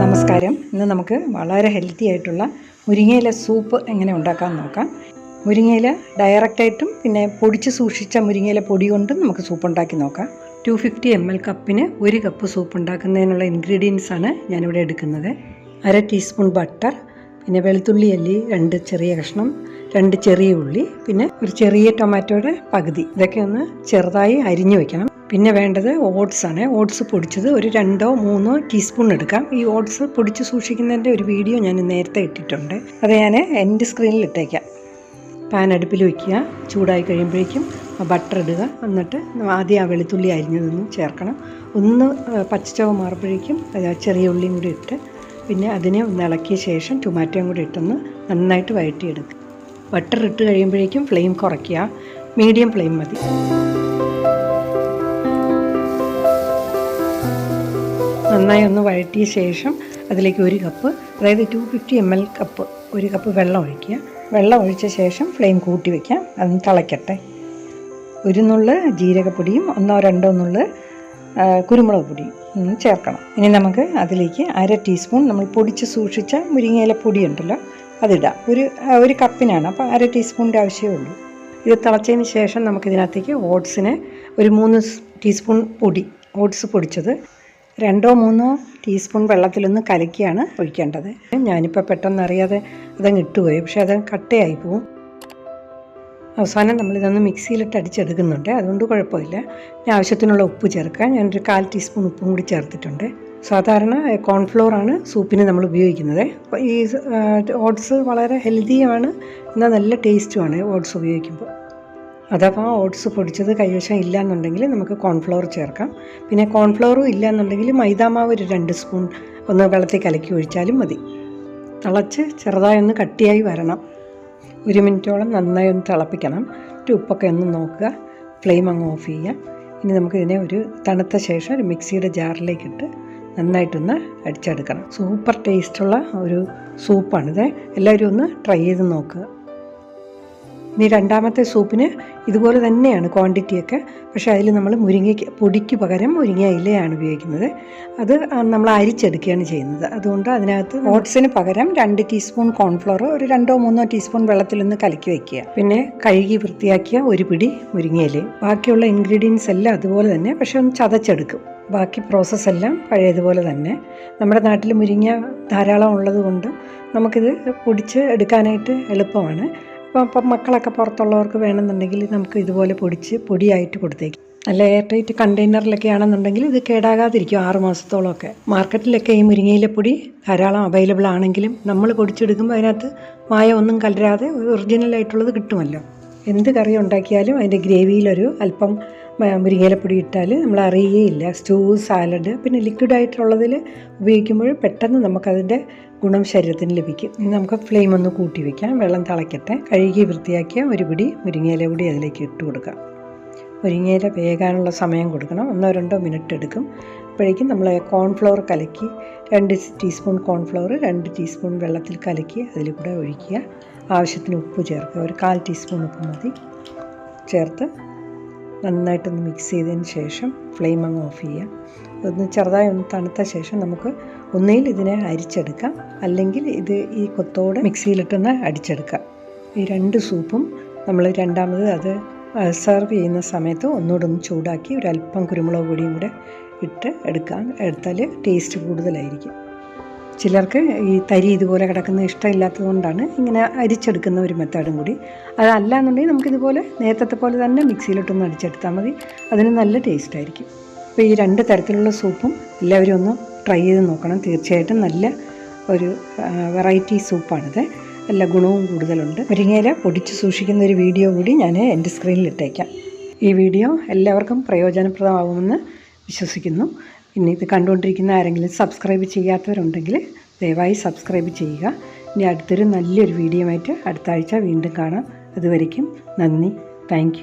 നമസ്കാരം. ഇന്ന് നമുക്ക് വളരെ ഹെൽത്തി ആയിട്ടുള്ള മുരിങ്ങയില സൂപ്പ് എങ്ങനെ ഉണ്ടാക്കാൻ നോക്കാം. മുരിങ്ങയില ഡയറക്റ്റായിട്ടും പിന്നെ പൊടിച്ച് സൂക്ഷിച്ച മുരിങ്ങയില പൊടി കൊണ്ടും നമുക്ക് സൂപ്പ് ഉണ്ടാക്കി നോക്കാം. ടു ഫിഫ്റ്റി എം എൽ കപ്പിന് ഒരു കപ്പ് സൂപ്പ് ഉണ്ടാക്കുന്നതിനുള്ള ഇൻഗ്രീഡിയൻസ് ആണ് ഞാനിവിടെ എടുക്കുന്നത്. അര ടീസ്പൂൺ ബട്ടർ പിന്നെ വെളുത്തുള്ളി അല്ലി രണ്ട് ചെറിയ കഷ്ണം രണ്ട് ചെറിയ ഉള്ളി പിന്നെ ഒരു ചെറിയ ടൊമാറ്റോയുടെ പകുതി. ഇതൊക്കെ ഒന്ന് ചെറുതായി അരിഞ്ഞു വെക്കണം. പിന്നെ വേണ്ടത് ഓട്സ് ആണ്. ഓട്സ് പൊടിച്ചത് ഒരു രണ്ടോ മൂന്നോ ടീസ്പൂൺ എടുക്കാം. ഈ ഓട്സ് പൊടിച്ച് സൂക്ഷിക്കുന്നതിന്റെ ഒരു വീഡിയോ ഞാൻ നേരത്തെ ഇട്ടിട്ടുണ്ട്. അത് ഞാൻ എന്റെ സ്ക്രീനിൽ ഇട്ടേക്കാം. പാൻ അടുപ്പിൽ വയ്ക്കുക. ചൂടായി കഴിയുമ്പോഴേക്കും ബട്ടർ ഇടുക. എന്നിട്ട് ആദ്യം ആ വെളുത്തുള്ളി അരിഞ്ഞതൊന്ന് ചേർക്കണം. ഒന്ന് പച്ചച്ചവ് മാറുമ്പോഴേക്കും ചെറിയ ഉള്ളിയും കൂടി ഇട്ട് പിന്നെ അതിനെ ഒന്ന് ഇളക്കിയ ശേഷം ടൊമാറ്റോയും കൂടി ഇട്ടൊന്ന് നന്നായിട്ട് വഴറ്റിയെടുക്കുക. ബട്ടർ ഇട്ട് കഴിയുമ്പോഴേക്കും ഫ്ലെയിം കുറയ്ക്കുക. മീഡിയം ഫ്ലെയിം മതി. നന്നായി ഒന്ന് വഴറ്റിയ ശേഷം അതിലേക്ക് ഒരു കപ്പ് അതായത് two fifty M L cup ഒരു കപ്പ് വെള്ളം ഒഴിക്കുക. വെള്ളം ഒഴിച്ച ശേഷം ഫ്ലെയിം കൂട്ടി വയ്ക്കാം അതൊന്ന് തിളയ്ക്കട്ടെ ഒരു നുള്ള് ജീരകപ്പൊടിയും ഒന്നോ രണ്ടോ നുള്ള് കുരുമുളക് പൊടിയും ചേർക്കണം. ഇനി നമുക്ക് അതിലേക്ക് അര ടീസ്പൂൺ നമ്മൾ പൊടിച്ച് സൂക്ഷിച്ച മുരിങ്ങയില പൊടി ഉണ്ടല്ലോ അതിടാം. ഒരു ഒരു കപ്പിനാണ്. അപ്പോൾ അര ടീസ്പൂണിന്റെ ആവശ്യമേ ഉള്ളൂ. ഇത് തിളച്ചതിന് ശേഷം നമുക്കിതിനകത്തേക്ക് ഓട്സിന് ഒരു മൂന്ന് ടീസ്പൂൺ പൊടി ഓട്സ് പൊടിച്ചത് രണ്ടോ മൂന്നോ ടീസ്പൂൺ വെള്ളത്തിലൊന്ന് കലക്കിയാണ് ഒഴിക്കേണ്ടത്. ഞാനിപ്പോൾ പെട്ടെന്ന് അറിയാതെ അതങ്ങ് ഇട്ടുപോയി. പക്ഷേ അതങ്ങ് കട്ടയായി പോവും. അവസാനം നമ്മളിതൊന്ന് മിക്സിയിലിട്ട് അടിച്ചെടുക്കുന്നുണ്ട്. അതുകൊണ്ട് കുഴപ്പമില്ല. ഞാൻ ആവശ്യത്തിനുള്ള ഉപ്പ് ചേർക്കാം. ഞാനൊരു കാൽ ടീസ്പൂൺ ഉപ്പും കൂടി ചേർത്തിട്ടുണ്ട്. സാധാരണ കോൺഫ്ലോറാണ് സൂപ്പിന് നമ്മൾ ഉപയോഗിക്കുന്നത്. ഈ ഓട്സ് വളരെ ഹെൽത്തിയുമാണ് എന്നാൽ നല്ല ടേസ്റ്റുമാണ് ഓട്സ് ഉപയോഗിക്കുമ്പോൾ. അഥവാ ഓട്സ് പൊടിച്ചത് കൈവശം ഇല്ല എന്നുണ്ടെങ്കിൽ നമുക്ക് കോൺഫ്ലവർ ചേർക്കാം. പിന്നെ കോൺഫ്ലവറും ഇല്ല എന്നുണ്ടെങ്കിൽ മൈദാമാവ് ഒരു രണ്ട് സ്പൂൺ ഒന്ന് വെള്ളത്തിൽ കലക്കി ഒഴിച്ചാലും മതി. തിളച്ച് ചെറുതായി ഒന്ന് കട്ടിയായി വരണം. ഒരു മിനിറ്റോളം നന്നായി ഒന്ന് തിളപ്പിക്കണം. എന്നിട്ട് ഉപ്പൊക്കെ ഒന്ന് നോക്കുക. ഫ്ലെയിം അങ്ങ് ഓഫ് ചെയ്യുക. ഇനി നമുക്കിതിനെ ഒരു തണുത്ത ശേഷം ഒരു മിക്സിയുടെ ജാറിലേക്കിട്ട് നന്നായിട്ടൊന്ന് അടിച്ചെടുക്കണം. സൂപ്പർ ടേസ്റ്റുള്ള ഒരു സൂപ്പാണിത് എല്ലാവരും ഒന്ന് ട്രൈ ചെയ്ത് നോക്കുക. ഇനി രണ്ടാമത്തെ സൂപ്പിന് ഇതുപോലെ തന്നെയാണ് ക്വാണ്ടിറ്റിയൊക്കെ പക്ഷേ അതിൽ നമ്മൾ മുരിങ്ങയ്ക്ക് പൊടിക്ക് പകരം മുരിങ്ങ ഇലയാണ് ഉപയോഗിക്കുന്നത്. അത് നമ്മൾ അരിച്ചെടുക്കുകയാണ് ചെയ്യുന്നത്. അതുകൊണ്ട് അതിനകത്ത് ഓട്സിന് പകരം രണ്ട് ടീസ്പൂൺ കോൺഫ്ലോർ ഒരു രണ്ടോ മൂന്നോ ടീസ്പൂൺ വെള്ളത്തിലൊന്ന് കലക്കി വയ്ക്കുക പിന്നെ കഴുകി വൃത്തിയാക്കിയ ഒരു പിടി മുരിങ്ങയിലയും ബാക്കിയുള്ള ഇൻഗ്രീഡിയൻസ് എല്ലാം അതുപോലെ തന്നെ പക്ഷേ ഒന്ന് ചതച്ചെടുക്കും. ബാക്കി പ്രോസസ്സ് എല്ലാം പഴയതുപോലെ തന്നെ. നമ്മുടെ നാട്ടിൽ മുരിങ്ങ ധാരാളം ഉള്ളത് കൊണ്ട് നമുക്കിത് പൊടിച്ച് എടുക്കാനായിട്ട് എളുപ്പമാണ്. അപ്പം മക്കളൊക്കെ പുറത്തുള്ളവർക്ക് വേണമെന്നുണ്ടെങ്കിൽ നമുക്ക് ഇതുപോലെ പൊടിച്ച് പൊടിയായിട്ട് കൊടുത്തേക്കും. അല്ല എയർ ടൈറ്റ് കണ്ടെയ്നറിലൊക്കെ ആണെന്നുണ്ടെങ്കിൽ ഇത് കേടാകാതിരിക്കും ആറ് മാസത്തോളമൊക്കെ. മാർക്കറ്റിലൊക്കെ ഈ മുരിങ്ങയിലപ്പൊടി ധാരാളം അവൈലബിൾ ആണെങ്കിലും നമ്മൾ പൊടിച്ചെടുക്കുമ്പോൾ അതിനകത്ത് മായ ഒന്നും കലരാതെ ഒറിജിനലായിട്ടുള്ളത് കിട്ടുമല്ലോ. എന്ത് കറി ഉണ്ടാക്കിയാലും അതിന്റെ ഗ്രേവിയിലൊരു അല്പം മുരിങ്ങയിലപ്പൊടി ഇട്ടാൽ നമ്മൾ അറിയുകയില്ല സ്റ്റൂ സാലഡ് പിന്നെ ലിക്വിഡ് ആയിട്ടുള്ളതിൽ ഉപയോഗിക്കുമ്പോൾ പെട്ടെന്ന് നമുക്കതിന്റെ ഗുണം ശരീരത്തിന് ലഭിക്കും. ഇനി നമുക്ക് ഫ്ലെയിം ഒന്ന് കൂട്ടി വയ്ക്കാം വെള്ളം തിളയ്ക്കട്ടെ കഴുകി വൃത്തിയാക്കിയ ഒരു പിടി മുരിങ്ങയില പൊടി അതിലേക്ക് ഇട്ട് കൊടുക്കാം. മുരിങ്ങയില വേകാനുള്ള സമയം കൊടുക്കണം. ഒന്നോ രണ്ടോ മിനിറ്റ് എടുക്കും. അപ്പോഴേക്കും നമ്മൾ കോൺഫ്ലവർ കലക്കി രണ്ട് ടീസ്പൂൺ കോൺഫ്ലവർ രണ്ട് ടീസ്പൂൺ വെള്ളത്തിൽ കലക്കി അതിൽ കൂടെ ഒഴിക്കുക. ആവശ്യത്തിന് ഉപ്പ് ചേർക്കുക. ഒരു കാൽ ടീസ്പൂൺ ഉപ്പ് മതി. ചേർത്ത് നന്നായിട്ടൊന്ന് മിക്സ് ചെയ്തതിന് ശേഷം ഫ്ലെയിം അങ്ങ് ഓഫ് ചെയ്യാം ഒന്ന് ചെറുതായി ഒന്ന് തണുത്ത ശേഷം നമുക്ക് ഒന്നുകിൽ ഇതിനെ അരിച്ചെടുക്കാം അല്ലെങ്കിൽ ഇത് ഈ കൊത്തോടെ മിക്സിയിലിട്ടൊന്ന് അടിച്ചെടുക്കാം. ഈ രണ്ട് സൂപ്പും നമ്മൾ രണ്ടാമത് അത് സെർവ് ചെയ്യുന്ന സമയത്ത് ഒന്നുകൂടെ ഒന്ന് ചൂടാക്കി ഒരല്പം കുരുമുളക് പൊടിയും കൂടെ ഇട്ട് എടുക്കാം. എടുത്താൽ ടേസ്റ്റ് കൂടുതലായിരിക്കും. ചിലർക്ക് ഈ തരി ഇതുപോലെ കിടക്കുന്ന ഇഷ്ടമില്ലാത്തത് കൊണ്ടാണ് ഇങ്ങനെ അരിച്ചെടുക്കുന്ന ഒരു മെത്തേഡും കൂടി. അതല്ല എന്നുണ്ടെങ്കിൽ നമുക്കിതുപോലെ നേരത്തെ പോലെ തന്നെ മിക്സിയിലിട്ടൊന്ന് അടിച്ചെടുത്താൽ മതി. അതിന് നല്ല ടേസ്റ്റ് ആയിരിക്കും. അപ്പോൾ ഈ രണ്ട് തരത്തിലുള്ള സൂപ്പും എല്ലാവരും ഒന്ന് ട്രൈ ചെയ്ത് നോക്കണം. തീർച്ചയായിട്ടും നല്ല ഒരു വെറൈറ്റി സൂപ്പാണിത്. നല്ല ഗുണവും കൂടുതലുണ്ട്. മുരിങ്ങയില പൊടിച്ച് സൂക്ഷിക്കുന്ന ഒരു വീഡിയോ കൂടി ഞാൻ എന്റെ സ്ക്രീനിൽ ഇട്ടേക്കാം. ഈ വീഡിയോ എല്ലാവർക്കും പ്രയോജനപ്രദമാകുമെന്ന് വിശ്വസിക്കുന്നു. പിന്നെ ഇത് കണ്ടുകൊണ്ടിരിക്കുന്ന ആരെങ്കിലും സബ്സ്ക്രൈബ് ചെയ്യാത്തവരുണ്ടെങ്കിൽ ദയവായി സബ്സ്ക്രൈബ് ചെയ്യുക. ഇനി അടുത്തൊരു നല്ലൊരു വീഡിയോ ആയിട്ട് അടുത്ത ആഴ്ച വീണ്ടും കാണാം. അതുവരയ്ക്കും നന്ദി. താങ്ക്